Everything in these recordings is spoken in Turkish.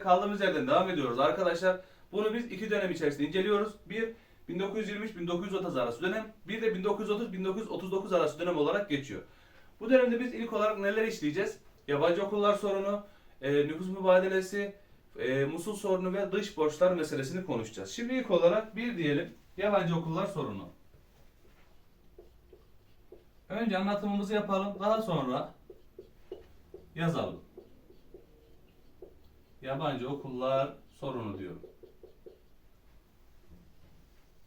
Kaldığımız yerden devam ediyoruz arkadaşlar. Bunu biz iki dönem içerisinde inceliyoruz. Bir 1923-1930 arası dönem, bir de 1930-1939 arası dönem olarak geçiyor. Bu dönemde biz ilk olarak neler işleyeceğiz? Yabancı okullar sorunu, e, nüfus mübadelesi, e, Musul sorunu ve dış borçlar meselesini konuşacağız. Şimdi ilk olarak bir diyelim yabancı okullar sorunu. Önce anlatımımızı yapalım, daha sonra yazalım. Yabancı okullar sorunu diyorum.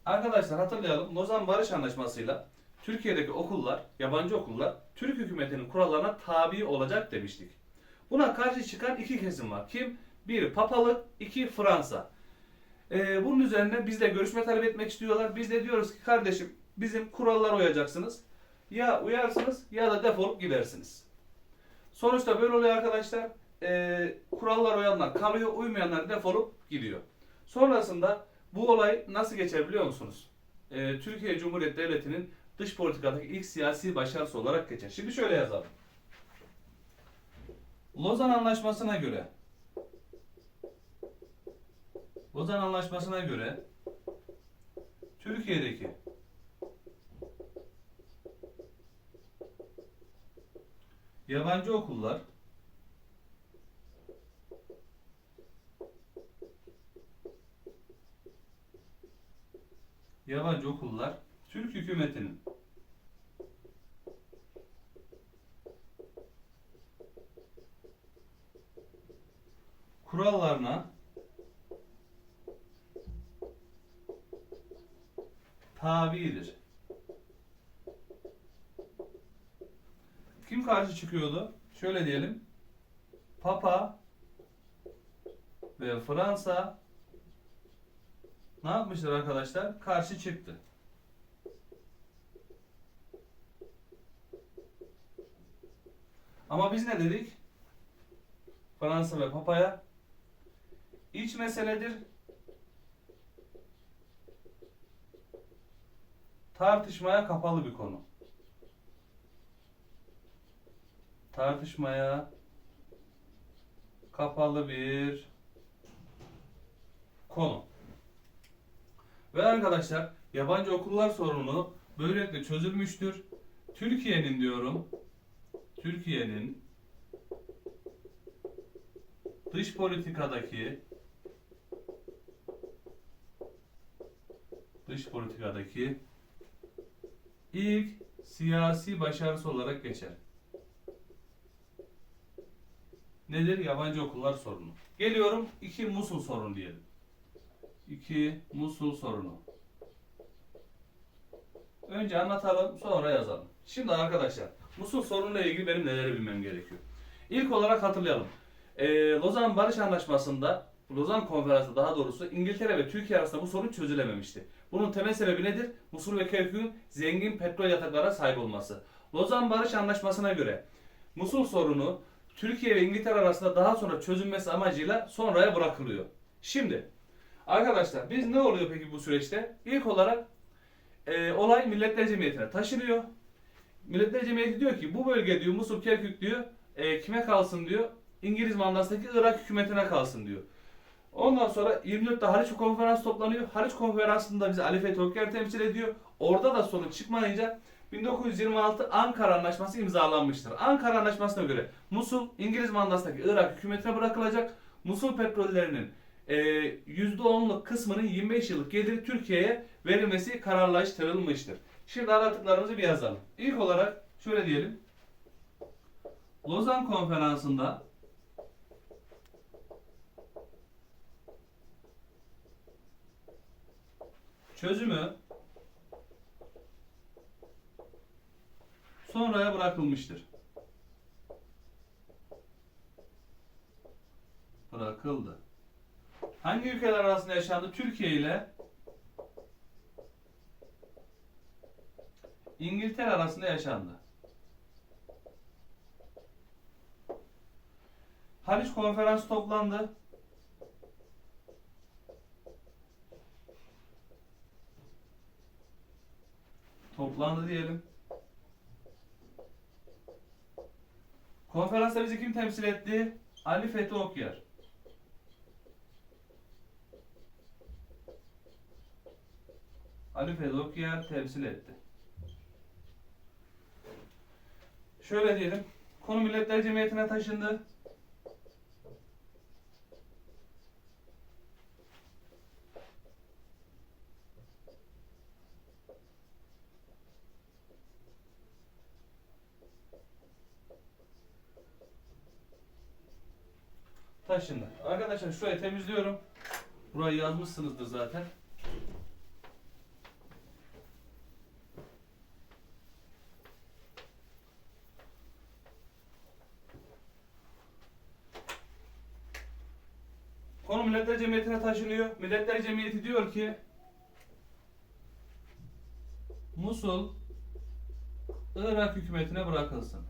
Arkadaşlar hatırlayalım. Lozan Barış Anlaşması'yla Türkiye'deki okullar, yabancı okullar Türk hükümetinin kurallarına tabi olacak demiştik. Buna karşı çıkan iki kesim var. Kim? Bir Papalık, iki Fransa. Ee, bunun üzerine bizle görüşme talep etmek istiyorlar. Biz de diyoruz ki kardeşim bizim kurallara uyacaksınız. Ya uyarsınız ya da defolup gidersiniz. Sonuçta böyle oluyor arkadaşlar. Ee, kurallara uyanlar kalıyor, uymayanlar defolup gidiyor. Sonrasında bu olay nasıl geçer biliyor musunuz? Ee, Türkiye Cumhuriyeti Devleti'nin dış politikadaki ilk siyasi başarısı olarak geçer. Şimdi şöyle yazalım. Lozan Anlaşması'na göre Lozan Anlaşması'na göre Türkiye'deki yabancı okullar yabancı okullar Türk hükümetinin kurallarına tabidir. Kim karşı çıkıyordu? Şöyle diyelim. Papa ve Fransa ne yapmışlar arkadaşlar? Karşı çıktı. Ama biz ne dedik? Fransa ve Papa'ya iç meseledir. Tartışmaya kapalı bir konu. Tartışmaya kapalı bir konu. Ve arkadaşlar yabancı okullar sorunu böylelikle çözülmüştür. Türkiye'nin diyorum Türkiye'nin dış politikadaki dış politikadaki ilk siyasi başarısı olarak geçer. Nedir? Yabancı okullar sorunu. Geliyorum iki Musul sorunu diyelim. İki Musul sorunu. Önce anlatalım sonra yazalım. Şimdi arkadaşlar Musul sorunuyla ilgili benim neleri bilmem gerekiyor. İlk olarak hatırlayalım. Ee, Lozan Barış Anlaşması'nda Lozan Konferansı daha doğrusu İngiltere ve Türkiye arasında bu sorun çözülememişti. Bunun temel sebebi nedir? Musul ve Kerkük'ün zengin petrol yataklara sahip olması. Lozan Barış Anlaşması'na göre Musul sorunu Türkiye ve İngiltere arasında daha sonra çözülmesi amacıyla sonraya bırakılıyor. Şimdi arkadaşlar biz ne oluyor peki bu süreçte? İlk olarak e, olay Milletler Cemiyeti'ne taşınıyor. Milletler Cemiyeti diyor ki bu bölge diyor Musul Kerkük diyor e, kime kalsın diyor. İngiliz mandasındaki Irak hükümetine kalsın diyor. Ondan sonra 24'te Haliç Konferansı toplanıyor. Haliç Konferansı'nda bizi Ali Fethi Okyar temsil ediyor. Orada da sonuç çıkmayınca 1926 Ankara Anlaşması imzalanmıştır. Ankara Anlaşması'na göre Musul İngiliz mandasındaki Irak hükümetine bırakılacak. Musul petrollerinin %10'luk kısmının 25 yıllık geliri Türkiye'ye verilmesi kararlaştırılmıştır. Şimdi anlattıklarımızı bir yazalım. İlk olarak şöyle diyelim. Lozan Konferansı'nda çözümü sonraya bırakılmıştır. Bırakıldı. Hangi ülkeler arasında yaşandı? Türkiye ile İngiltere arasında yaşandı. Haliç konferansı toplandı. Toplandı diyelim. Konferansta bizi kim temsil etti? Ali Fethi Okyar. Ali Fedokya temsil etti. Şöyle diyelim. Konu Milletler Cemiyeti'ne taşındı. Taşındı. Arkadaşlar şurayı temizliyorum. Burayı yazmışsınızdır zaten. Konu Milletler Cemiyeti'ne taşınıyor. Milletler Cemiyeti diyor ki Musul Irak hükümetine bırakılsın.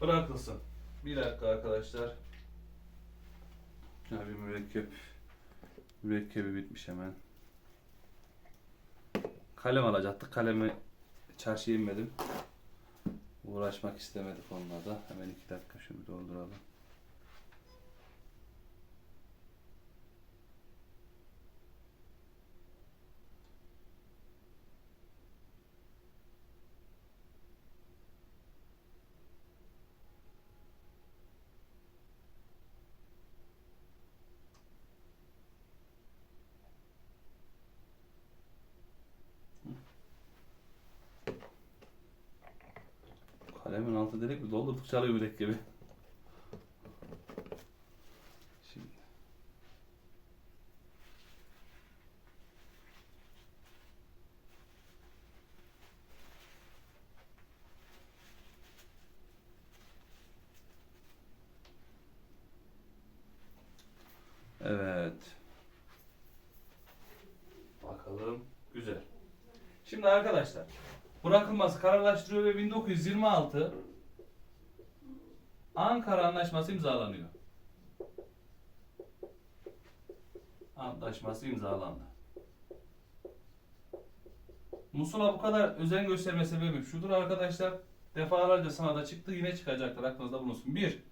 Bırakılsın. Bir dakika arkadaşlar. Ya bir mürekkep. Mürekkebi bitmiş hemen. Kalem alacaktık. Kalemi çarşıya inmedim. Uğraşmak istemedik onunla da. Hemen iki dakika şunu dolduralım. Kalemin altı delik mi? Doldurduk çalıyor mürekkebi. Şimdi. Evet. Bakalım. Güzel. Şimdi arkadaşlar bırakılması kararlaştırıyor ve 1926 Ankara Anlaşması imzalanıyor. Antlaşması imzalandı. Musul'a bu kadar özen gösterme sebebim şudur arkadaşlar. Defalarca sınavda çıktı yine çıkacaktır aklınızda bulunsun. 1.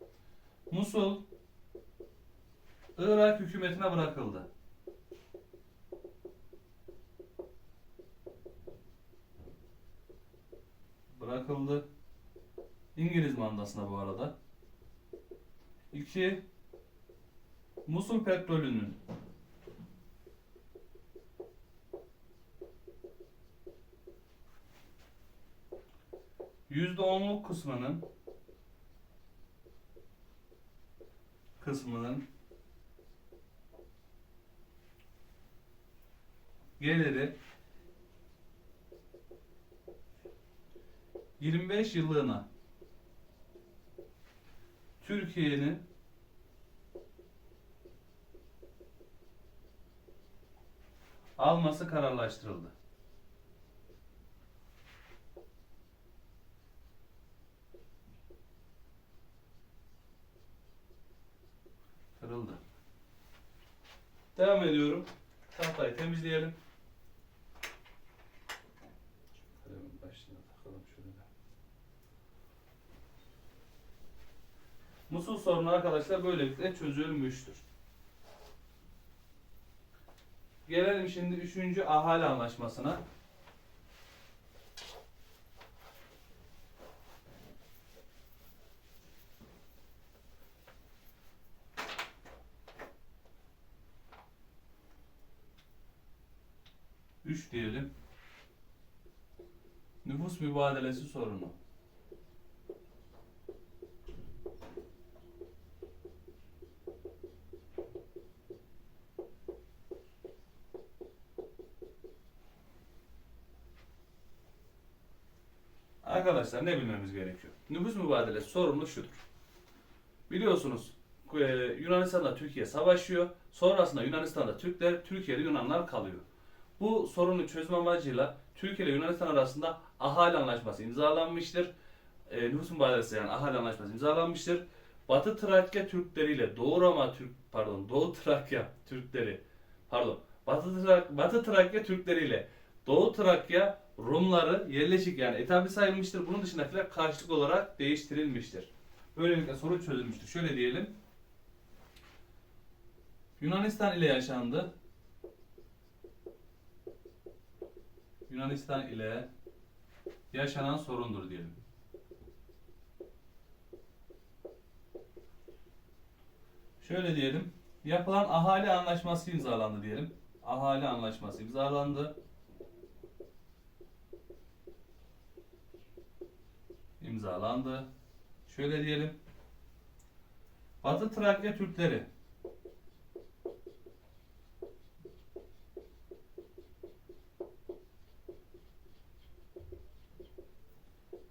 Musul Irak hükümetine bırakıldı. Mandasına bu arada. 2. Musul petrolünün %10'luk kısmının kısmının geliri 25 yıllığına Türkiye'nin alması kararlaştırıldı. Kırıldı. Devam ediyorum. Tahtayı temizleyelim. Musul sorunu arkadaşlar böylelikle çözülmüştür. Gelelim şimdi 3. ahali anlaşmasına. Üç diyelim. Nüfus mübadelesi sorunu. Arkadaşlar ne bilmemiz gerekiyor? Nüfus mübadelesi sorumlu şudur. Biliyorsunuz e, Yunanistan'da Türkiye savaşıyor. Sonrasında Yunanistan'da Türkler, Türkiye'de Yunanlar kalıyor. Bu sorunu çözme amacıyla Türkiye ile Yunanistan arasında ahali anlaşması imzalanmıştır. E, nüfus mübadelesi yani ahali anlaşması imzalanmıştır. Batı Trakya Türkleri ile Doğu Roma Türk pardon Doğu Trakya Türkleri pardon Batı, Trak, Batı Trakya Türkleri ile Doğu Trakya Rumları yerleşik yani etabli sayılmıştır. Bunun dışındakiler karşılık olarak değiştirilmiştir. Böylelikle sorun çözülmüştür. Şöyle diyelim. Yunanistan ile yaşandı. Yunanistan ile yaşanan sorundur diyelim. Şöyle diyelim. Yapılan ahali anlaşması imzalandı diyelim. Ahali anlaşması imzalandı. İmzalandı. Şöyle diyelim. Batı Trakya Türkleri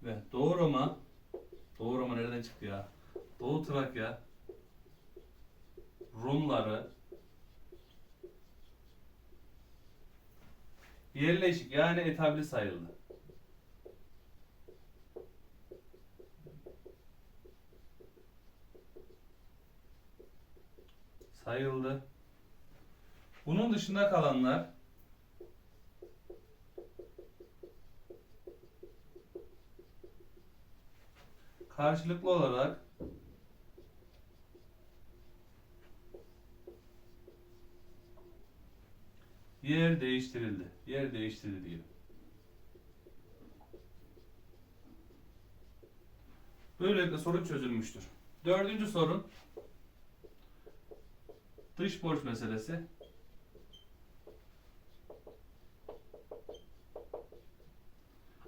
ve Doğu Roma Doğu Roma nereden çıktı ya? Doğu Trakya Rumları yerleşik yani etabli sayıldı. Sayıldı. Bunun dışında kalanlar karşılıklı olarak yer değiştirildi. Yer değiştirildi diyelim. Böylelikle sorun çözülmüştür. Dördüncü sorun dış borç meselesi.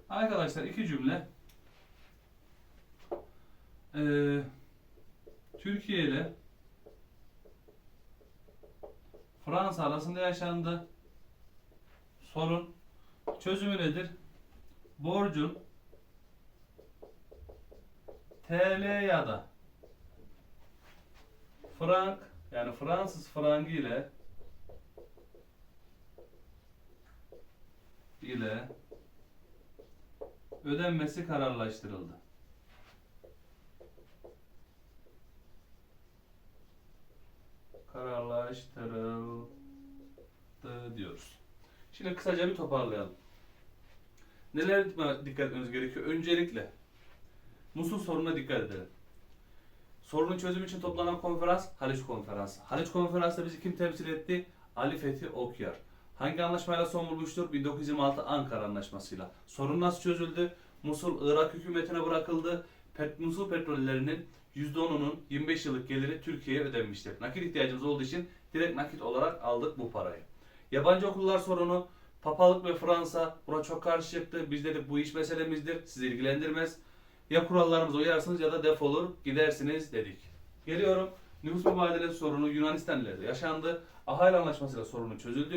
Arkadaşlar iki cümle Ee, Türkiye ile Fransa arasında yaşandı. Sorun çözümü nedir? Borcun TL ya da frank yani Fransız frangı ile ile ödenmesi kararlaştırıldı. kararlaştırıldı diyoruz. Şimdi kısaca bir toparlayalım. Neler dikkat etmemiz gerekiyor? Öncelikle Musul sorununa dikkat edelim. Sorunun çözümü için toplanan konferans Haliç Konferansı. Haliç Konferansı'nda bizi kim temsil etti? Ali Fethi Okyar. Hangi anlaşmayla son bulmuştur? 1926 Ankara Anlaşması'yla. Sorun nasıl çözüldü? Musul Irak hükümetine bırakıldı. Pet, Musul petrollerinin %10'unun 25 yıllık geliri Türkiye'ye ödenmiştir. Nakit ihtiyacımız olduğu için direkt nakit olarak aldık bu parayı. Yabancı okullar sorunu Papalık ve Fransa buna çok karşı çıktı. Biz dedik bu iş meselemizdir. Sizi ilgilendirmez. Ya kurallarımıza uyarsınız ya da defolur gidersiniz dedik. Geliyorum. Nüfus mübadelesi sorunu Yunanistan ile de yaşandı. Ahali anlaşmasıyla sorunu çözüldü.